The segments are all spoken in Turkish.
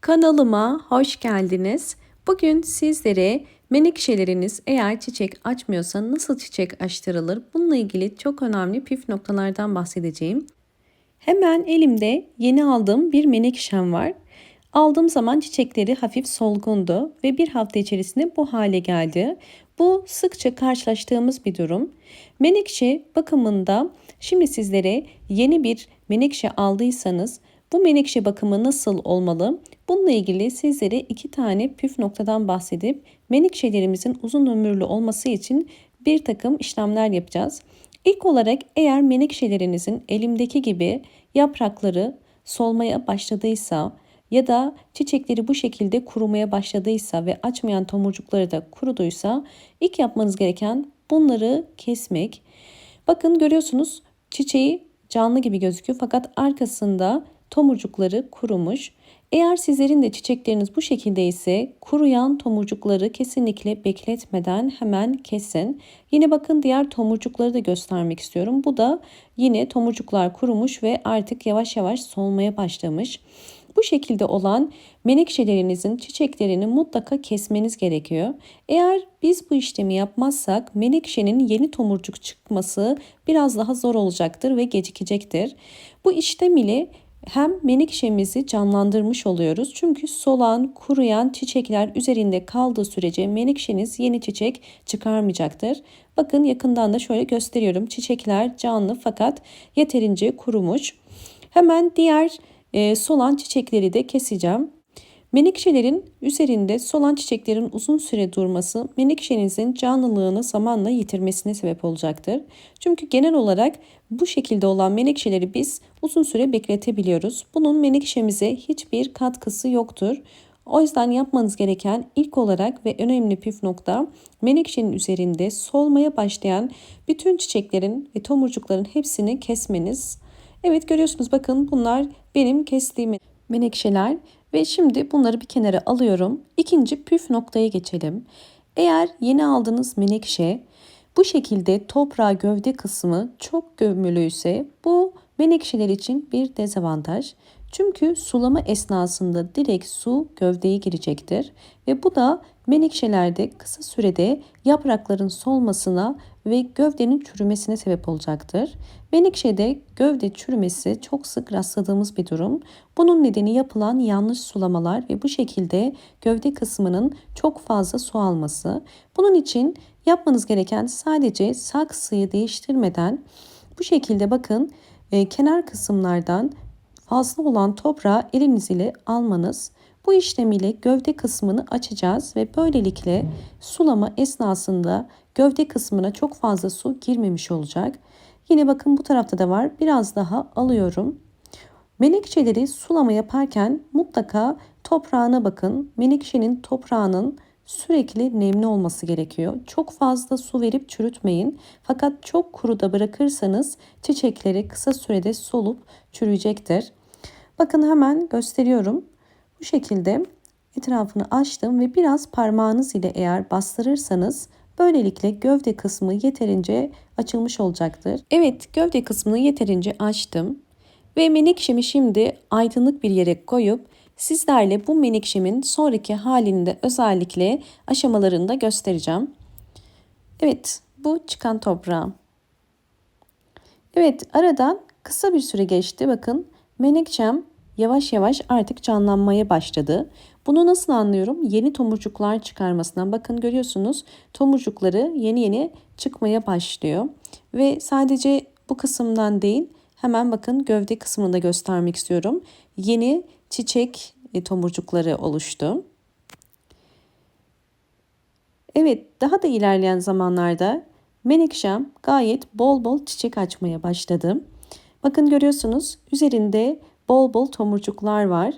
Kanalıma hoş geldiniz. Bugün sizlere menekşeleriniz eğer çiçek açmıyorsa nasıl çiçek açtırılır? Bununla ilgili çok önemli püf noktalardan bahsedeceğim. Hemen elimde yeni aldığım bir menekşem var. Aldığım zaman çiçekleri hafif solgundu ve bir hafta içerisinde bu hale geldi. Bu sıkça karşılaştığımız bir durum. Menekşe bakımında şimdi sizlere yeni bir menekşe aldıysanız bu menekşe bakımı nasıl olmalı? Bununla ilgili sizlere iki tane püf noktadan bahsedip menekşelerimizin uzun ömürlü olması için bir takım işlemler yapacağız. İlk olarak eğer menekşelerinizin elimdeki gibi yaprakları solmaya başladıysa ya da çiçekleri bu şekilde kurumaya başladıysa ve açmayan tomurcukları da kuruduysa ilk yapmanız gereken bunları kesmek. Bakın görüyorsunuz çiçeği canlı gibi gözüküyor fakat arkasında tomurcukları kurumuş. Eğer sizlerin de çiçekleriniz bu şekilde ise kuruyan tomurcukları kesinlikle bekletmeden hemen kesin. Yine bakın diğer tomurcukları da göstermek istiyorum. Bu da yine tomurcuklar kurumuş ve artık yavaş yavaş solmaya başlamış. Bu şekilde olan menekşelerinizin çiçeklerini mutlaka kesmeniz gerekiyor. Eğer biz bu işlemi yapmazsak menekşenin yeni tomurcuk çıkması biraz daha zor olacaktır ve gecikecektir. Bu işlem ile hem menekşemizi canlandırmış oluyoruz. Çünkü solan, kuruyan çiçekler üzerinde kaldığı sürece menekşeniz yeni çiçek çıkarmayacaktır. Bakın yakından da şöyle gösteriyorum. Çiçekler canlı fakat yeterince kurumuş. Hemen diğer e, solan çiçekleri de keseceğim. Menekşelerin üzerinde solan çiçeklerin uzun süre durması menekşenizin canlılığını zamanla yitirmesine sebep olacaktır. Çünkü genel olarak bu şekilde olan menekşeleri biz uzun süre bekletebiliyoruz. Bunun menekşemize hiçbir katkısı yoktur. O yüzden yapmanız gereken ilk olarak ve önemli püf nokta menekşenin üzerinde solmaya başlayan bütün çiçeklerin ve tomurcukların hepsini kesmeniz. Evet görüyorsunuz bakın bunlar benim kestiğim menekşeler ve şimdi bunları bir kenara alıyorum. İkinci püf noktaya geçelim. Eğer yeni aldığınız menekşe bu şekilde toprağa gövde kısmı çok gömülüyse bu menekşeler için bir dezavantaj. Çünkü sulama esnasında direkt su gövdeye girecektir ve bu da menekşelerde kısa sürede yaprakların solmasına ve gövdenin çürümesine sebep olacaktır. Menekşede gövde çürümesi çok sık rastladığımız bir durum. Bunun nedeni yapılan yanlış sulamalar ve bu şekilde gövde kısmının çok fazla su alması. Bunun için yapmanız gereken sadece saksıyı değiştirmeden bu şekilde bakın e, kenar kısımlardan fazla olan toprağı eliniz ile almanız. Bu işlem ile gövde kısmını açacağız ve böylelikle sulama esnasında gövde kısmına çok fazla su girmemiş olacak. Yine bakın bu tarafta da var. Biraz daha alıyorum. Menekşeleri sulama yaparken mutlaka toprağına bakın. Menekşenin toprağının sürekli nemli olması gerekiyor. Çok fazla su verip çürütmeyin. Fakat çok kuru da bırakırsanız çiçekleri kısa sürede solup çürüyecektir. Bakın hemen gösteriyorum. Bu şekilde etrafını açtım ve biraz parmağınız ile eğer bastırırsanız böylelikle gövde kısmı yeterince açılmış olacaktır. Evet gövde kısmını yeterince açtım ve menekşemi şimdi aydınlık bir yere koyup sizlerle bu menekşemin sonraki halini de özellikle aşamalarında göstereceğim. Evet bu çıkan toprağım. Evet aradan kısa bir süre geçti bakın menekşem yavaş yavaş artık canlanmaya başladı. Bunu nasıl anlıyorum? Yeni tomurcuklar çıkarmasından. Bakın görüyorsunuz tomurcukları yeni yeni çıkmaya başlıyor. Ve sadece bu kısımdan değil hemen bakın gövde kısmını da göstermek istiyorum. Yeni çiçek e, tomurcukları oluştu. Evet daha da ilerleyen zamanlarda menekşem gayet bol bol çiçek açmaya başladı. Bakın görüyorsunuz üzerinde bol bol tomurcuklar var.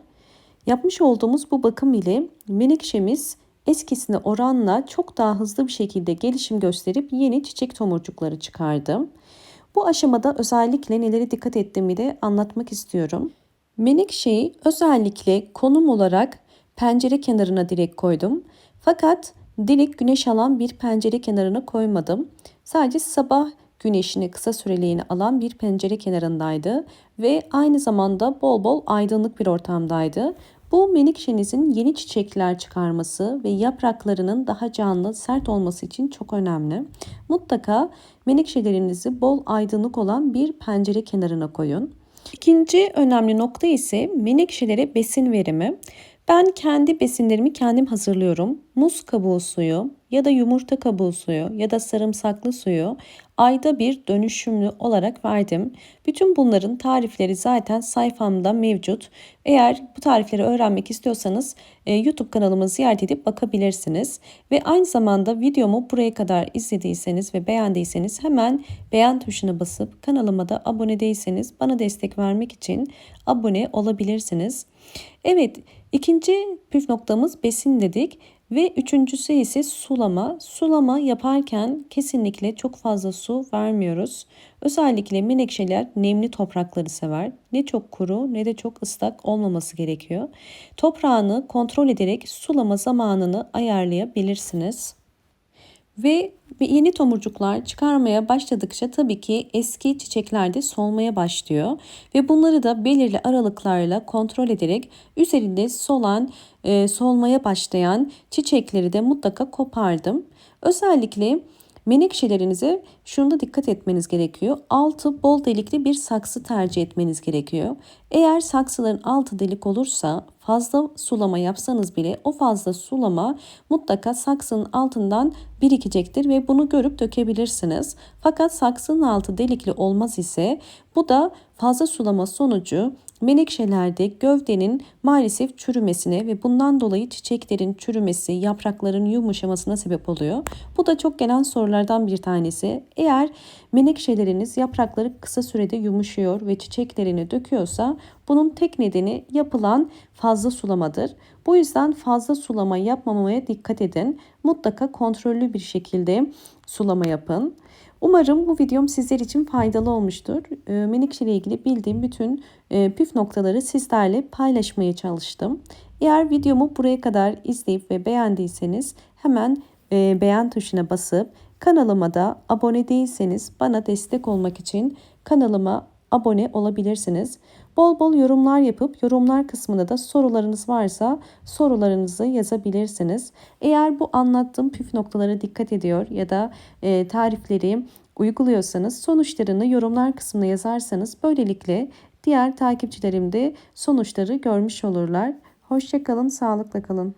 Yapmış olduğumuz bu bakım ile menekşemiz eskisine oranla çok daha hızlı bir şekilde gelişim gösterip yeni çiçek tomurcukları çıkardı. Bu aşamada özellikle neleri dikkat ettiğimi de anlatmak istiyorum. Menekşeyi özellikle konum olarak pencere kenarına direkt koydum. Fakat direkt güneş alan bir pencere kenarına koymadım. Sadece sabah güneşini kısa süreliğine alan bir pencere kenarındaydı ve aynı zamanda bol bol aydınlık bir ortamdaydı. Bu menekşenizin yeni çiçekler çıkarması ve yapraklarının daha canlı, sert olması için çok önemli. Mutlaka menekşelerinizi bol aydınlık olan bir pencere kenarına koyun. İkinci önemli nokta ise menekşelere besin verimi. Ben kendi besinlerimi kendim hazırlıyorum. Muz kabuğu suyu ya da yumurta kabuğu suyu ya da sarımsaklı suyu ayda bir dönüşümlü olarak verdim. Bütün bunların tarifleri zaten sayfamda mevcut. Eğer bu tarifleri öğrenmek istiyorsanız e, YouTube kanalımı ziyaret edip bakabilirsiniz. Ve aynı zamanda videomu buraya kadar izlediyseniz ve beğendiyseniz hemen beğen tuşuna basıp kanalıma da abone değilseniz bana destek vermek için abone olabilirsiniz. Evet ikinci püf noktamız besin dedik. Ve üçüncüsü ise sulama. Sulama yaparken kesinlikle çok fazla su vermiyoruz. Özellikle menekşeler nemli toprakları sever. Ne çok kuru ne de çok ıslak olmaması gerekiyor. Toprağını kontrol ederek sulama zamanını ayarlayabilirsiniz. Ve yeni tomurcuklar çıkarmaya başladıkça tabii ki eski çiçekler de solmaya başlıyor. Ve bunları da belirli aralıklarla kontrol ederek üzerinde solan, e, solmaya başlayan çiçekleri de mutlaka kopardım. Özellikle Menekşelerinize şunda dikkat etmeniz gerekiyor. Altı bol delikli bir saksı tercih etmeniz gerekiyor. Eğer saksıların altı delik olursa fazla sulama yapsanız bile o fazla sulama mutlaka saksının altından birikecektir ve bunu görüp dökebilirsiniz. Fakat saksının altı delikli olmaz ise bu da fazla sulama sonucu menekşelerde gövdenin maalesef çürümesine ve bundan dolayı çiçeklerin çürümesi, yaprakların yumuşamasına sebep oluyor. Bu da çok gelen sorulardan bir tanesi. Eğer menekşeleriniz yaprakları kısa sürede yumuşuyor ve çiçeklerini döküyorsa bunun tek nedeni yapılan fazla sulamadır. Bu yüzden fazla sulama yapmamaya dikkat edin. Mutlaka kontrollü bir şekilde sulama yapın. Umarım bu videom sizler için faydalı olmuştur. Menekşe ile ilgili bildiğim bütün e, püf noktaları sizlerle paylaşmaya çalıştım. Eğer videomu buraya kadar izleyip ve beğendiyseniz hemen e, beğen tuşuna basıp kanalıma da abone değilseniz bana destek olmak için kanalıma abone olabilirsiniz. Bol bol yorumlar yapıp yorumlar kısmında da sorularınız varsa sorularınızı yazabilirsiniz. Eğer bu anlattığım püf noktalara dikkat ediyor ya da e, tarifleri uyguluyorsanız sonuçlarını yorumlar kısmına yazarsanız böylelikle diğer takipçilerim de sonuçları görmüş olurlar. Hoşçakalın, sağlıkla kalın.